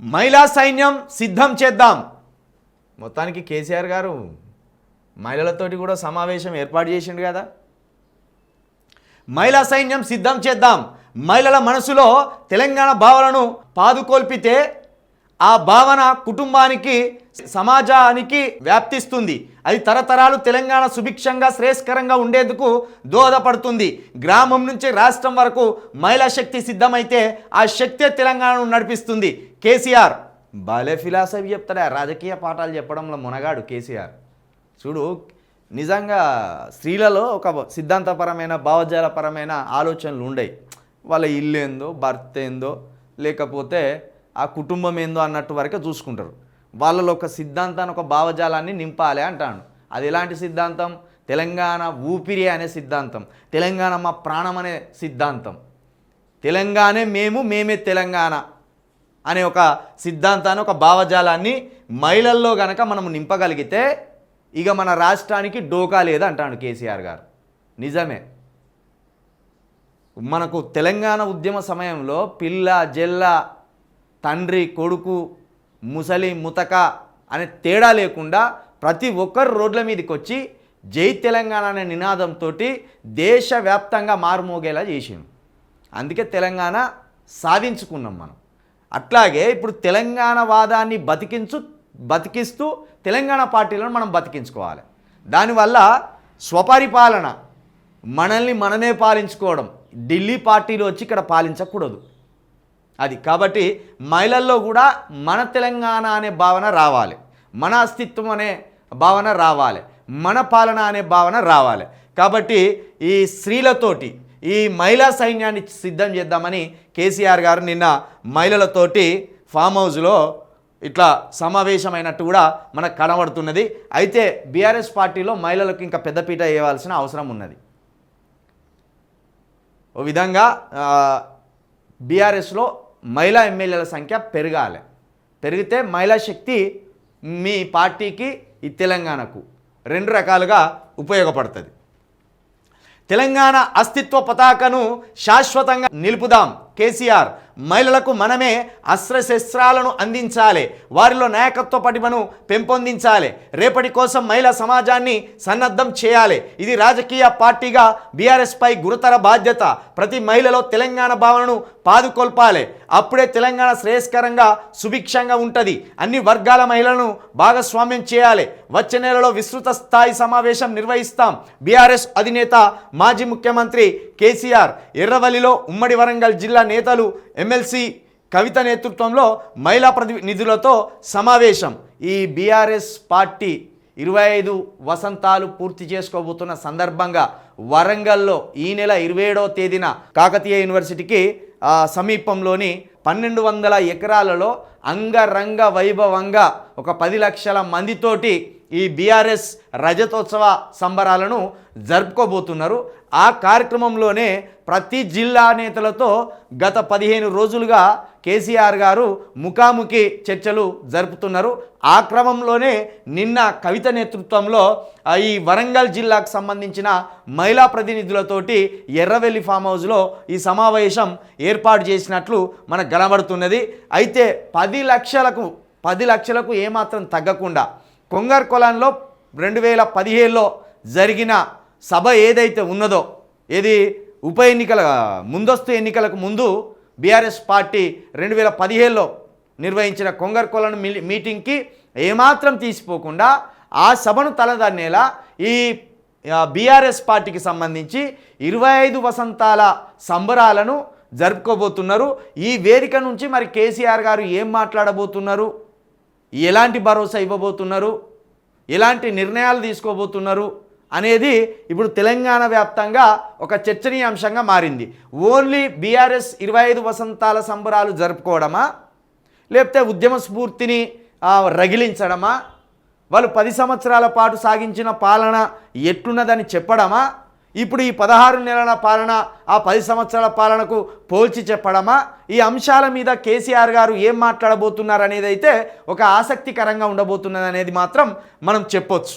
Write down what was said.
మహిళా సైన్యం సిద్ధం చేద్దాం. మొత్తానికి కేసీఆర్ గారు మహిళలతోటి కూడా సమావేశం ఏర్పాటు చేసిండు కదా. మహిళా సైన్యం సిద్ధం చేద్దాం. మహిళల మనసులో తెలంగాణ భావనను పాదుకొల్పితే ఆ భావన కుటుంబానికి సమాజానికి వ్యాప్తిస్తుంది. అది తరతరాలు తెలంగాణ సుభిక్షంగా శ్రేయస్కరంగా ఉండేందుకు దోహదపడుతుంది. గ్రామం నుంచి రాష్ట్రం వరకు మహిళా శక్తి సిద్ధమైతే ఆ శక్తే తెలంగాణను నడిపిస్తుంది. కేసీఆర్. భలే ఫిలాసఫీ చెప్తాడా? రాజకీయ పాఠాలు చెప్పడంలో మునగాడు కేసీఆర్. చూడు నిజంగా స్త్రీలలో ఒక సిద్ధాంతపరమైన భావజాలపరమైన ఆలోచనలు ఉండేవి వాళ్ళ ఇల్లు ఏందో భర్త ఏందో లేకపోతే ఆ కుటుంబం ఏందో అన్నట్టు వరకే చూసుకుంటారు. వాళ్ళలో ఒక సిద్ధాంతాన్ని ఒక భావజాలాన్ని నింపాలి అంటాను అది ఎలాంటి సిద్ధాంతం? తెలంగాణ ఊపిరి అనే సిద్ధాంతం. తెలంగాణ మా ప్రాణం అనే సిద్ధాంతం. తెలంగాణే మేము మేమే తెలంగాణ. అనే ఒక సిద్ధాంతాన్ని ఒక భావజాలాన్ని మహిళల్లో కనుక మనం నింపగలిగితే ఇక మన రాష్ట్రానికి డోకా లేదు అంటాడు కేసీఆర్ గారు. నిజమే. మనకు తెలంగాణ ఉద్యమ సమయంలో పిల్ల జెల్ల తండ్రి కొడుకు ముసలి ముతక అనే తేడా లేకుండా ప్రతి ఒక్కరు రోడ్ల మీదకి వచ్చి జై తెలంగాణ అనే నినాదంతో దేశవ్యాప్తంగా మారుమోగేలా చేసిండు అందుకే తెలంగాణ సాధించుకున్నాం మనం. అట్లాగే ఇప్పుడు తెలంగాణ వాదాన్ని బతికించు బతికిస్తూ తెలంగాణ పార్టీలను మనం బతికించుకోవాలి. దానివల్ల స్వపరిపాలన మనల్ని మనమే పాలించుకోవడం ఢిల్లీ పార్టీలు వచ్చి ఇక్కడ పాలించకూడదు. అది కాబట్టి మహిళల్లో కూడా మన తెలంగాణ అనే భావన రావాలి. మన అస్తిత్వం అనే భావన రావాలి. మన పాలన అనే భావన రావాలి. కాబట్టి ఈ స్త్రీలతోటి ఈ మహిళా సైన్యాన్ని సిద్ధం చేద్దామని కేసీఆర్ గారు నిన్న మహిళలతోటి ఫామ్ హౌస్లో ఇట్లా సమావేశమైనట్టు కూడా మనకు కనబడుతున్నది. అయితే బీఆర్ఎస్ పార్టీలో మహిళలకు ఇంకా పెద్దపీట వేయవలసిన అవసరం ఉన్నది. ఓ విధంగా బీఆర్ఎస్లో మహిళా ఎమ్మెల్యేల సంఖ్య పెరగాలి. పెరిగితే మహిళా శక్తి మీ పార్టీకి ఈ తెలంగాణకు రెండు రకాలుగా ఉపయోగపడుతుంది. తెలంగాణ అస్తిత్వ పతాకను శాశ్వతంగా నిలుపుదాం. కేసీఆర్ మహిళలకు మనమే అస్త్రశస్త్రాలను అందించాలి. వారిలో నాయకత్వ పటిమను పెంపొందించాలి. రేపటి కోసం మహిళా సమాజాన్ని సన్నద్ధం చేయాలి. ఇది రాజకీయ పార్టీగా బీఆర్ఎస్పై గురుతర బాధ్యత. ప్రతి మహిళలో తెలంగాణ భావనను పాదుకొల్పాలి. అప్పుడే తెలంగాణ శ్రేయస్కరంగా సుభిక్షంగా ఉంటుంది. అన్ని వర్గాల మహిళలను భాగస్వామ్యం చేయాలి. వచ్చే నెలలో విస్తృత స్థాయి సమావేశం నిర్వహిస్తాం. బీఆర్ఎస్ అధినేత మాజీ ముఖ్యమంత్రి కేసీఆర్. ఎర్రవల్లిలో ఉమ్మడి వరంగల్ జిల్లా నేతలు ఎమ్మెల్సీ కవిత నేతృత్వంలో మహిళా ప్రతినిధులతో సమావేశం. ఈ బీఆర్ఎస్ పార్టీ ఇరవై ఐదు వసంతాలు పూర్తి చేసుకోబోతున్న సందర్భంగా వరంగల్లో ఈ నెల ఇరవై ఏడవ తేదీన కాకతీయ యూనివర్సిటీకి సమీపంలోని పన్నెండు వందల ఎకరాలలో అంగరంగ వైభవంగా ఒక పది లక్షల మందితోటి ఈ బీఆర్ఎస్ రజతోత్సవ సంబరాలను జరుపుకోబోతున్నారు. ఆ కార్యక్రమంలోనే ప్రతి జిల్లా నేతలతో గత పదిహేను రోజులుగా కేసీఆర్ గారు ముఖాముఖి చర్చలు జరుపుతున్నారు. ఆ క్రమంలోనే నిన్న కవిత నేతృత్వంలో ఈ వరంగల్ జిల్లాకు సంబంధించిన మహిళా ప్రతినిధులతోటి ఎర్రవెల్లి ఫామ్ హౌస్లో ఈ సమావేశం ఏర్పాటు చేసినట్లు మనకు కనబడుతున్నది. అయితే పది లక్షలకు పది లక్షలకు ఏమాత్రం తగ్గకుండా కొంగర్ కొలంలో రెండు వేల పదిహేడులో జరిగిన సభ ఏదైతే ఉన్నదో ఏది ఉప ఎన్నికల ముందస్తు ఎన్నికలకు ముందు బీఆర్ఎస్ పార్టీ రెండు వేల పదిహేడులో నిర్వహించిన కొంగర్కొలను మీటింగ్కి ఏమాత్రం తీసిపోకుండా ఆ సభను తలదన్నేలా ఈ బీఆర్ఎస్ పార్టీకి సంబంధించి ఇరవై ఐదు వసంతాల సంబరాలను జరుపుకోబోతున్నారు. ఈ వేదిక నుంచి మరి కేసీఆర్ గారు ఏం మాట్లాడబోతున్నారు? ఎలాంటి భరోసా ఇవ్వబోతున్నారు? ఎలాంటి నిర్ణయాలు తీసుకోబోతున్నారు? అనేది ఇప్పుడు తెలంగాణ వ్యాప్తంగా ఒక చర్చనీయాంశంగా మారింది. ఓన్లీ బీఆర్ఎస్ ఇరవై ఐదు వసంతాల సంబరాలు జరుపుకోవడమా? లేకపోతే ఉద్యమ స్ఫూర్తిని రగిలించడమా? వాళ్ళు పది సంవత్సరాల పాటు సాగించిన పాలన ఎట్లున్నదని చెప్పడమా? ఇప్పుడు ఈ పదహారు నెలల పాలన ఆ పది సంవత్సరాల పాలనకు పోల్చి చెప్పడమా? ఈ అంశాల మీద కేసీఆర్ గారు ఏం మాట్లాడబోతున్నారు అనేది అయితే ఒక ఆసక్తికరంగా ఉండబోతున్నది అనేది మాత్రం మనం చెప్పొచ్చు.